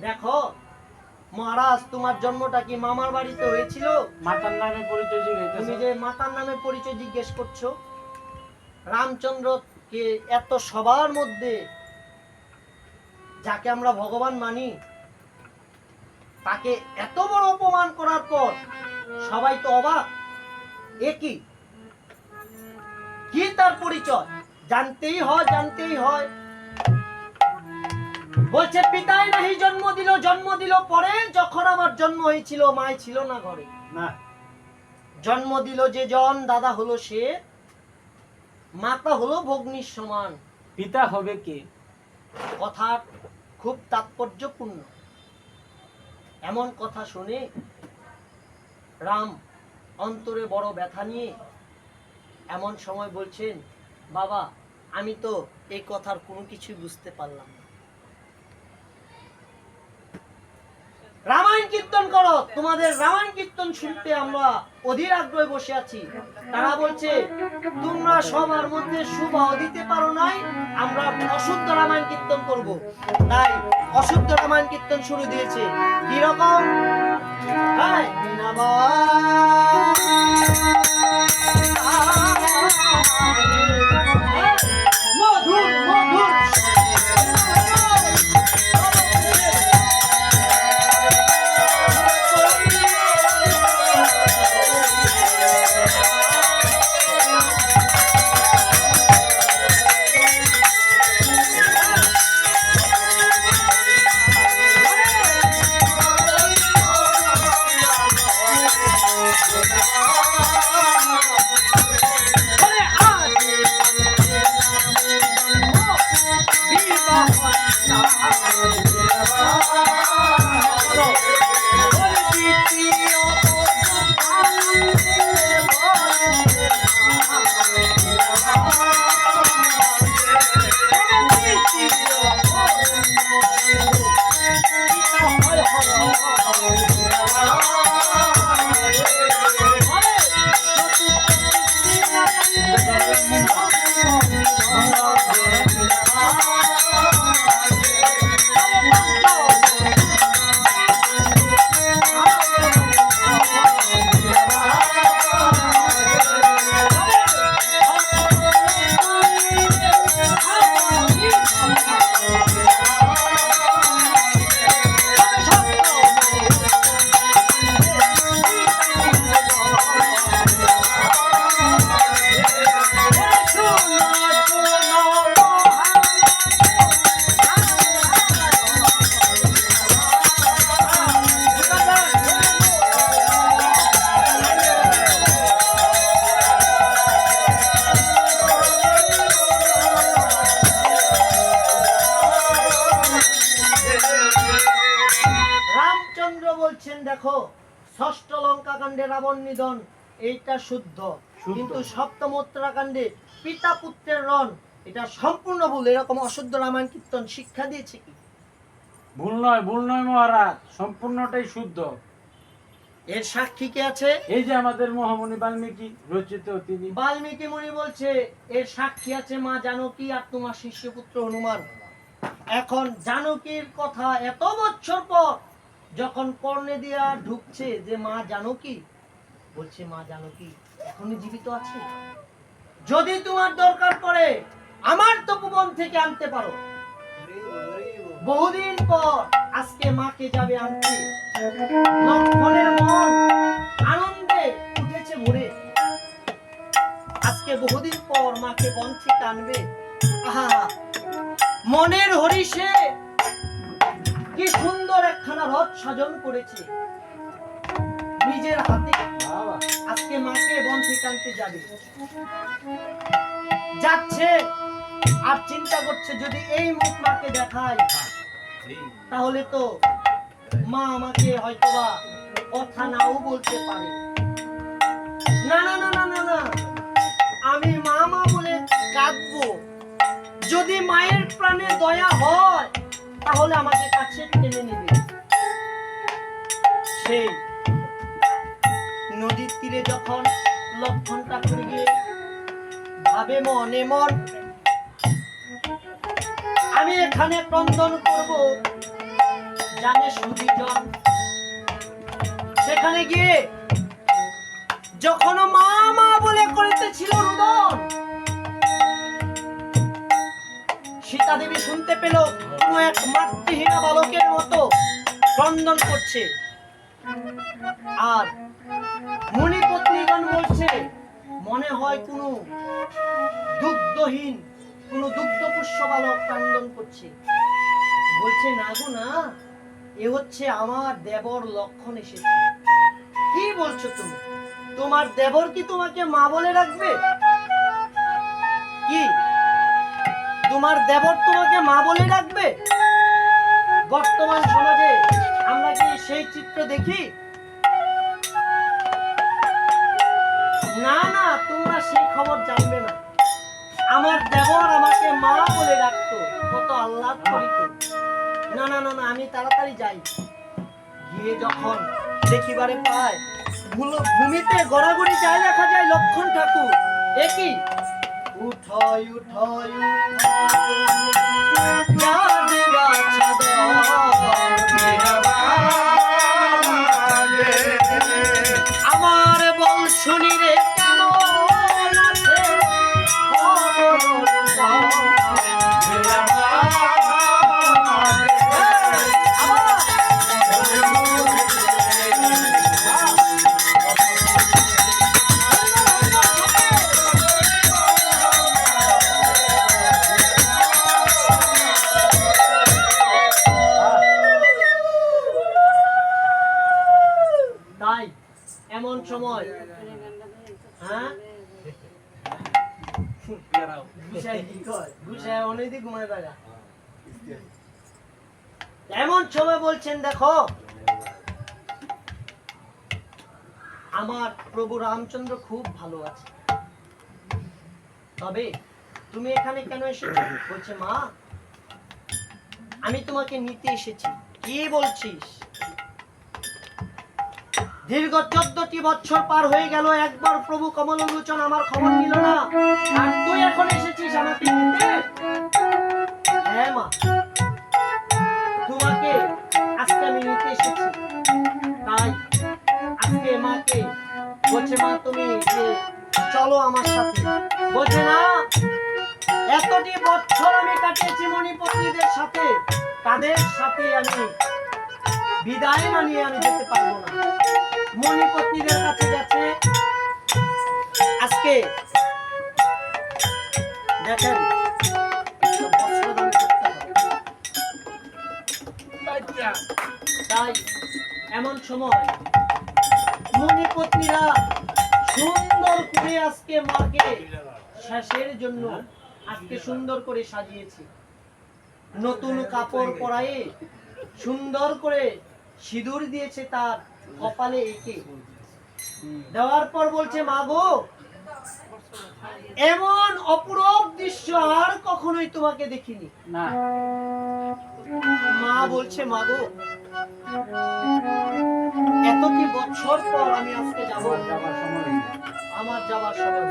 দেখো মহারাজ তোমার জন্মটা কি মামার বাড়িতে হয়েছিল? মাতার নামে পরিচয় জিজ্ঞেস তুমি যে মাতার নামে পরিচয় জিজ্ঞেস করছ রামচন্দ্রকে এত সবার মধ্যে যাকে আমরা ভগবান মানি তাকে এত বড় অপমান করার পর সবাই তো অবাক। এ কি? কি তার পরিচয়? জানতেই হয় জানতেই হয়। বলছে পিতাই নাহি জন্ম দিল জন্ম দিল পরে যখন আমার জন্ম হয়েছিল মায় ছিল না ঘরে। না। জন্ম দিল যে জন দাদা হলো সে মাতা হলো ভগ্নির সমান। পিতা হবে কে? কথা খুব তাৎপর্যপূর্ণ। এমন কথা শুনে রাম অন্তরে বড় ব্যথা নিয়ে এমন সময় বলছেন বাবা আমি তো এই কথার কোনো কিছুই বুঝতে পারলাম না রামায়ণ কীর্তন করো। তোমাদের রামায়ণ কীর্তন শুনতে আমরা অধীর আগ্রহে বসে আছি। তারা বলছে, তোমরা সবার মধ্যে সুবাহ দিতে পারো নাই, আমরা অশুদ্ধ রামায়ণ কীর্তন করব। তাই অশুদ্ধ রামায়ণ কীর্তন শুরু দিয়েছে। কীরকম হ্যাঁ ষষ্ঠ লঙ্কা কাণ্ডে রাবণ নিধন এইটা শুদ্ধ। শুদ্ধ। কিন্তু সপ্তমোত্তরাকাণ্ডে পিতা পুত্রের রণ এটা সম্পূর্ণ ভুল। এরকম অশুদ্ধ রামায়ণ কীর্তন শিক্ষা দিয়েছে কি? ভুল নয় ভুল নয় মহারাজ সম্পূর্ণটাই শুদ্ধ। এর সাক্ষী কে আছে? এই যে আমাদের মহামণি বাল্মীকি রচিত তিনি। বাল্মীকি মুনি বলছে এর সাক্ষী আছে মা জানকী আর তোমার শিষ্যপুত্র হনুমান। এখন জানকীর কথা এত বছর পর যখন কর্ণে দিয়া ঢুকছে যে মা জানকী বলছে, মা জানকী এখনই জীবিত আছে। যদি তোমার দরকার পড়ে, আমার তপবন থেকে আনতে পারো। বহুদিন পর আজকে মাকে যাবে আনতে। লক্ষ্মণের মন আনন্দে উঠেছে ভরে। আজকে বহুদিন পর মাকে থেকে আনবে। আহা, মনের হরিষে কি সুন্দর একখানা রথ সাজন করেছে। নিজের হাতে। আজকে মাকে বন থেকে আনতে যাবে। যাচ্ছে, আর চিন্তা করছে যদি এই মুখ মাকে দেখায়, তাহলে তো মা আমাকে হয়তোবা কথা নাও বলতে পারে। না না না না না না। আমি মা মা বলে কাঁদবো। যদি মায়ের প্রাণে দয়া হয় তাহলে আমাকে কাছে টেনে নেবে। সেই নদীর তীরে যখন লক্ষণটা করে গিয়ে ভাবে মনে মন। আমি এখানে ক্রন্দন করব, জানে সুদীজন সেখানে গিয়ে যখন মা মা বলে করিতেছিল রুদন সীতা দেবী শুনতে পেল কোন এক মাতৃহীনা বালকের মতো ক্রন্দন করছে। আর মুনিপত্নীগণ বলছে, মনে হয় কোনো দুগ্ধহীন, কোনো দুগ্ধপুষ্য বালক ক্রন্দন করছে। বলছে, না গো, না, এ হচ্ছে আমার দেবর লক্ষণ এসেছে। কি বলছো তুমি? তোমার দেবর কি তোমাকে মা বলে রাখবে? কি? তোমার দেবর তোমাকে মা বলে রাখবে বর্তমান সমাজে আমরা কি সেই চিত্র দেখি? না না, তোমরা সেই খবর জানবে না। আমার দেবর আমাকে মা বলে রাখতো কত আল্লাহ না না না না, আমি তাড়াতাড়ি যাই। গিয়ে যখন দেখিবারে পায় ভূমিতে গড়াগড়ি যায়, দেখা যায় লক্ষণ ঠাকুর। একই উঠয় উঠয় এমন সময় বলছেন দেখো আমার প্রভু রামচন্দ্র খুব ভালো আছে। তবে তুমি এখানে কেন এসেছ? বলছে মা আমি তোমাকে নিতে এসেছি। কি বলছিস? দীর্ঘ চোদ্দটি বছর পার হয়ে গেল, একবার প্রভু কমলোচন আমার খবর নিল না। আর তুই এখন এসেছিস আমাকে হ্যাঁ মা। তোমাকে আজকে আমি নিতে এসেছি। তাই আজকে মাকে বলছে, মা, তুমি যে চলো আমার সাথে। বলছে, না, এতটি বছর আমি কাটিয়েছি মণিপতিদের সাথে। তাদের সাথে আমি বিদায় না নিয়ে আমি যেতে পারব না। মণিপত্নীরা সুন্দর করে আজকে মাকে জন্য আজকে সুন্দর করে সাজিয়েছে। নতুন কাপড় পরায়ে সুন্দর করে সিঁদুর দিয়েছে তার কপালে এঁকে। দেওয়ার পর বলছে মা গো এমন অপূরব দৃশ্য আর কখনোই তোমাকে দেখিনি। না। মা বলছে মা গো এত কি বছর পর আমি আজকে যাব? যাবার সময় আমার যাবার সময়।